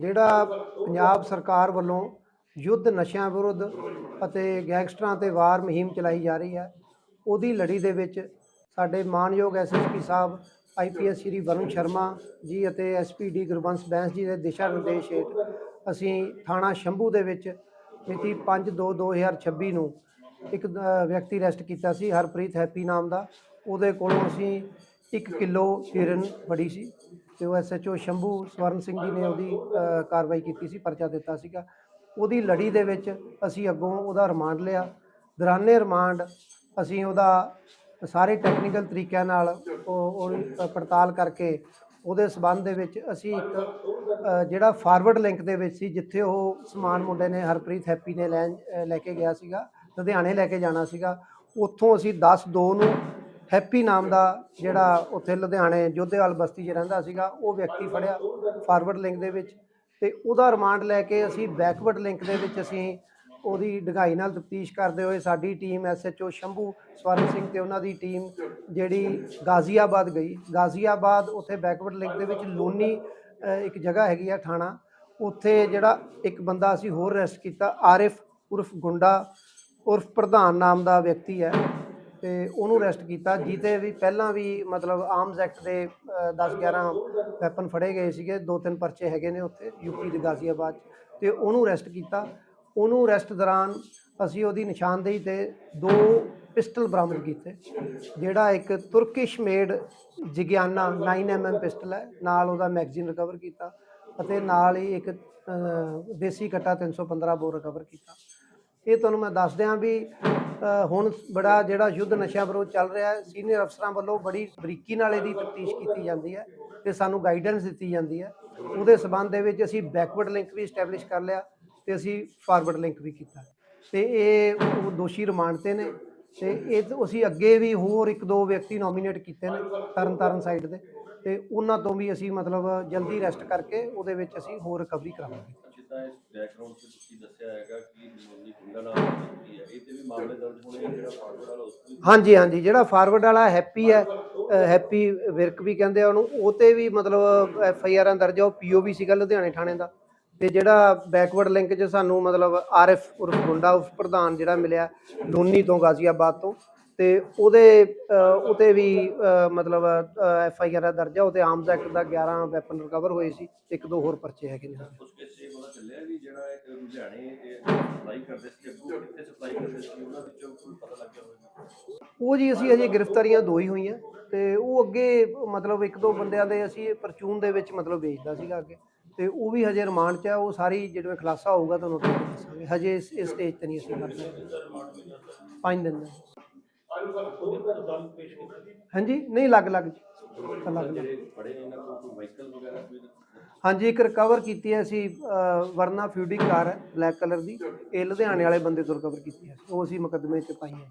ਜਿਹੜਾ ਪੰਜਾਬ ਸਰਕਾਰ ਵੱਲੋਂ ਯੁੱਧ ਨਸ਼ਿਆਂ ਵਿਰੁੱਧ ਅਤੇ ਗੈਂਗਸਟਰਾਂ ਤੇ ਵਾਰ ਮੁਹਿੰਮ ਚਲਾਈ ਜਾ ਰਹੀ ਹੈ, ਉਹਦੀ ਲੜੀ ਦੇ ਵਿੱਚ ਸਾਡੇ ਮਾਨਯੋਗ ਐਸਐਸਪੀ ਸਾਹਿਬ ਆਈਪੀਐਸ ਸ਼੍ਰੀ ਵਰੁਣ ਸ਼ਰਮਾ ਜੀ ਅਤੇ ਐਸਪੀਡੀ ਗੁਰਬੰਸ ਬੈਂਸ ਜੀ ਦੇ ਦਿਸ਼ਾ ਨਿਰਦੇਸ਼ ਹੇਠ ਅਸੀਂ ਥਾਣਾ ਸ਼ੰਭੂ ਦੇ ਵਿੱਚ ਮਿਤੀ 5/2/2026 ਨੂੰ ਇੱਕ ਵਿਅਕਤੀ ਅਰੈਸਟ ਕੀਤਾ ਸੀ, ਹਰਪ੍ਰੀਤ ਹੈਪੀ ਨਾਮ ਦਾ। ਉਹਦੇ ਕੋਲੋਂ ਅਸੀਂ 1 ਕਿਲੋ ਹੀਰਨ ਫੜੀ ਸੀ। ਤੇ ਉਹ ਐਸਐਚਓ ਸ਼ੰਭੂ ਸਵਰਨ ਸਿੰਘ ਜੀ ਨੇ ਉਹਦੀ ਅ, ਕਾਰਵਾਈ ਕੀਤੀ ਸੀ ਪਰਚਾ ਦਿੱਤਾ ਸੀਗਾ। ਉਹਦੀ ਲੜੀ ਦੇ ਵਿੱਚ ਅਸੀਂ ਅੱਗੋਂ ਉਹਦਾ ਰਿਮਾਂਡ ਲਿਆ। ਦੌਰਾਨੇ ਰਿਮਾਂਡ ਅਸੀਂ ਉਹਦਾ ਸਾਰੇ ਟੈਕਨੀਕਲ ਤਰੀਕਿਆਂ ਨਾਲ ਉਹ ਉਹਦੀ ਪੜਤਾਲ ਕਰਕੇ ਉਹਦੇ ਸਬੰਧ ਦੇ ਵਿੱਚ ਅਸੀਂ ਇੱਕ ਅ, ਜਿਹੜਾ ਫਾਰਵਰਡ ਲਿੰਕ ਦੇ ਵਿੱਚ ਸੀ ਜਿੱਥੇ ਉਹ ਸਮਾਨ ਮੁੰਡੇ ਨੇ ਹਰਪ੍ਰੀਤ ਹੈਪੀ ਨੇ ਲੈਣ ਲੈ ਕੇ ਗਿਆ ਸੀਗਾ ਲੁਧਿਆਣੇ ਲੈ ਕੇ ਜਾਣਾ ਸੀਗਾ ਉੱਥੋਂ ਅਸੀਂ 10 2 ਨੂੰ ਹੈਪੀ ਨਾਮ ਦਾ ਜਿਹੜਾ ਉੱਥੇ ਲੁਧਿਆਣੇ ਜੋਧੇਵਾਲ ਬਸਤੀ 'ਚ ਰਹਿੰਦਾ ਸੀਗਾ, ਉਹ ਵਿਅਕਤੀ ਫੜਿਆ ਫਾਰਵਰਡ ਲਿੰਕ ਦੇ ਵਿੱਚ ਤੇ ਉਹਦਾ ਰਿਮਾਂਡ ਲੈ ਕੇ ਅਸੀਂ ਬੈਕਵਰਡ ਲਿੰਕ ਦੇ ਵਿੱਚ ਅਸੀਂ ਉਹਦੀ ਡਗਾਈ ਨਾਲ ਤਫਤੀਸ਼ ਕਰਦੇ ਹੋਏ ਸਾਡੀ ਟੀਮ ਐਸਐਚਓ ਸ਼ੰਭੂ ਸਵਰਨ ਸਿੰਘ ਤੇ ਉਹਨਾਂ ਦੀ ਟੀਮ ਜਿਹੜੀ ਗਾਜ਼ੀਆਬਾਦ ਗਈ। ਗਾਜ਼ੀਆਬਾਦ ਉੱਥੇ ਬੈਕਵਰਡ ਲਿੰਕ ਦੇ ਵਿੱਚ ਲੋਨੀ ਇੱਕ ਜਗ੍ਹਾ ਹੈਗੀ ਆ ਥਾਣਾ। ਉੱਥੇ ਜਿਹੜਾ ਇੱਕ ਬੰਦਾ ਅਸੀਂ ਹੋਰ ਅਰੈਸਟ ਕੀਤਾ, ਆਰਿਫ ਉਰਫ ਗੁੰਡਾ, ਉਰਫ ਪ੍ਰਧਾਨ ਨਾਮ ਦਾ ਵਿਅਕਤੀ ਹੈ। ਤੇ ਉਹਨੂੰ ਅਰੈਸਟ ਕੀਤਾ ਜਿਹਤੇ ਵੀ ਪਹਿਲਾਂ ਵੀ ਮਤਲਬ ਆਰਮਸ ਐਕਟ ਦੇ 10 11 ਵੈਪਨ ਫੜੇ ਗਏ ਸੀਗੇ ਦੋ ਤਿੰਨ ਪਰਚੇ ਹੈਗੇ ਨੇ ਉੱਥੇ ਯੂਪੀ ਦੇ ਗਾਜ਼ੀਆਬਾਦ 'ਚ। ਤੇ ਉਹਨੂੰ ਅਰੈਸਟ ਕੀਤਾ। ਉਹਨੂੰ ਅਰੈਸਟ ਦੌਰਾਨ ਅਸੀਂ ਉਹਦੀ ਨਿਸ਼ਾਨਦੇਹੀ ਤੇ ਦੋ ਪਿਸਟਲ ਬਰਾਮਦ ਕੀਤੇ ਜਿਹੜਾ ਇੱਕ ਤੁਰਕਿਸ਼ ਮੇਡ ਜਿਗਿਆਨਾ 9mm ਪਿਸਟਲ ਹੈ ਨਾਲ ਉਹਦਾ ਮੈਗਜ਼ੀਨ ਰਿਕਵਰ ਕੀਤਾ ਅਤੇ ਨਾਲ ਹੀ ਇੱਕ ਅ, ਦੇਸੀ ਕਟਾ 315 ਬੋਰ ਰਿਕਵਰ ਕੀਤਾ। ਇਹ ਤੁਹਾਨੂੰ ਮੈਂ ਦੱਸ ਦਿਆਂ ਵੀ ਹੁਣ ਬੜਾ ਜਿਹੜਾ ਯੁੱਧ ਨਸ਼ਾ ਵਿਰੋਧ ਚੱਲ ਰਿਹਾ ਹੈ ਸੀਨੀਅਰ ਅਫਸਰਾਂ ਵੱਲੋਂ ਬੜੀ ਬਰੀਕੀ ਨਾਲ ਇਹਦੀ ਤਫਤੀਸ਼ ਕੀਤੀ ਜਾਂਦੀ ਹੈ ਤੇ ਸਾਨੂੰ ਗਾਈਡੈਂਸ ਦਿੱਤੀ ਜਾਂਦੀ ਹੈ। ਉਹਦੇ ਸਬੰਧ ਦੇ ਵਿੱਚ ਅਸੀਂ ਬੈਕਵਰਡ ਲਿੰਕ ਵੀ ਸਟੈਬਲਿਸ਼ ਕਰ ਲਿਆ ਤੇ ਅਸੀਂ ਫਾਰਵਰਡ ਲਿੰਕ ਵੀ ਕੀਤਾ। ਤੇ ਇਹ ਉਹ ਦੋਸ਼ੀ ਰਿਮਾਂਡ ਤੇ ਨੇ ਤੇ ਇਹ ਅਸੀਂ ਅੱਗੇ ਵੀ ਹੋਰ ਇੱਕ ਦੋ ਵਿਅਕਤੀ ਨੋਮੀਨੇਟ ਕੀਤੇ ਨੇ ਤਰਨ ਤਾਰਨ ਸਾਈਡ ਦੇ ਤੇ ਉਹਨਾਂ ਤੋਂ ਵੀ ਅਸੀਂ ਮਤਲਬ ਜਲਦੀ ਰੈਸਟ ਕਰਕੇ ਉਹਦੇ ਵਿੱਚ ਅਸੀਂ ਹੋਰ ਰਿਕਵਰੀ ਕਰਾਵਾਂਗੇ। ਜਿੱਦਾਂ ਇਸ ਬੈਕਗ੍ਰਾਉਂਡ 'ਚ ਤੁਸੀਂ ਦੱਸਿਆ ਹੈਗਾ ਕਿ ਨਮੋਨੀ ਗੁੰਡਾ ਨਾਮ ਦੀ ਹੈ ਇਹ ਤੇ ਵੀ ਮਾਮਲੇ ਦਰਜ ਹੋਣੇ ਆ, ਜਿਹੜਾ ਫਾਰਵਰਡ ਵਾਲਾ ਉਸ ਤੋਂ ਵੀ ਹਾਂਜੀ ਹਾਂਜੀ ਜਿਹੜਾ ਫਾਰਵਰਡ ਵਾਲਾ ਹੈਪੀ ਹੈ ਅ, ਹੈਪੀ ਵਿਰਕ ਵੀ ਕਹਿੰਦੇ ਆ ਉਹਨੂੰ ਉਹ ਤੇ ਵੀ ਮਤਲਬ ਐਫ ਆਈ ਆਰਾਂ ਦਰਜ ਆ ਉਹ ਪੀਓਬੀ ਸੀਗਾ ਲੁਧਿਆਣੇ ਥਾਣੇ ਦਾ। ਤੇ ਜਿਹੜਾ ਬੈਕਵਰਡ ਲਿੰਕ 'ਚ ਸਾਨੂੰ ਮਤਲਬ ਆਰ ਐਫ਼ ਉਰਫ ਗੁੰਡਾ ਉਸ ਪ੍ਰਧਾਨ ਜਿਹੜਾ ਮਿਲਿਆ ਲੋਨੀ ਤੋਂ ਗਾਜ਼ੀਆਬਾਦ ਤੋਂ ਤੇ ਉਹਦੇ ਉਤੇ ਵੀ ਮਤਲਬ ਐਫ ਆਈ ਆਰ ਦਰਜ ਆ ਉਹ ਤੇ ਆਰਮਸ ਐਕਟ ਦਾ 11 ਵੈਪਨ ਰਿਕਵਰ ਹੋਏ ਸੀ ਇੱਕ ਦੋ ਹੋਰ ਪਰਚੇ ਹੈਗੇ ਨੇ। ਉਸ ਕੇਸੇ ਪਤਾ ਚੱਲਿਆ ਵੀ ਜਿਹੜਾ ਇਹ ਲੁਧਿਆਣੇ ਸਪਲਾਈ ਕਰਦੇ ਸੀ ਅੱਗੋਂ ਕਿੱਥੇ ਸਪਲਾਈ ਕਰਦੇ ਸੀ ਉਹਨਾਂ ਵਿੱਚੋਂ ਕੋਈ ਪਤਾ ਲੱਗਿਆ ਹੋਵੇਗਾ ਉਹ ਜੀ ਅਸੀਂ ਅਜੇ ਗ੍ਰਿਫਤਾਰੀਆਂ ਦੋ ਹੀ ਹੋਈਆਂ ਤੇ ਉਹ ਅੱਗੇ ਮਤਲਬ ਇੱਕ ਦੋ ਬੰਦਿਆਂ ਦੇ ਅਸੀਂ ਪਰਚੂਨ ਦੇ ਵਿੱਚ ਮਤਲਬ ਵੇਚਦਾ ਸੀਗਾ ਅੱਗੇ ਤੇ ਉਹ ਵੀ ਹਜੇ ਰਿਮਾਂਡ 'ਚ ਆ ਉਹ ਸਾਰੀ ਜਦੋਂ ਖੁਲਾਸਾ ਹੋਊਗਾ ਤੁਹਾਨੂੰ ਦੱਸਾਂਗੇ। ਹਜੇ ਇਸ ਸਟੇਜ ਤੇ ਨਹੀਂ ਅਸੀਂ ਕਰ ਸਕਦੇ। ਪੰਜ ਦਿਨ ਦਾ। ਹਾਂਜੀ ਨਹੀਂ ਅਲੱਗ ਅਲੱਗ ਜੀ। ਅਲੱਗ ਹਾਂਜੀ ਇੱਕ ਰਿਕਵਰ ਕੀਤੀ ਹੈ ਅਸੀਂ ਵਰਨਾ ਫਿਊਡੀ ਕਾਰ ਹੈ ਬਲੈਕ ਕਲਰ ਦੀ। ਇਹ ਲੁਧਿਆਣੇ ਵਾਲੇ ਬੰਦੇ ਤੋਂ ਰਿਕਵਰ ਕੀਤੀ ਹੈ। ਉਹ ਅਸੀਂ ਮੁਕੱਦਮੇ 'ਚ ਪਾਈ ਹੈ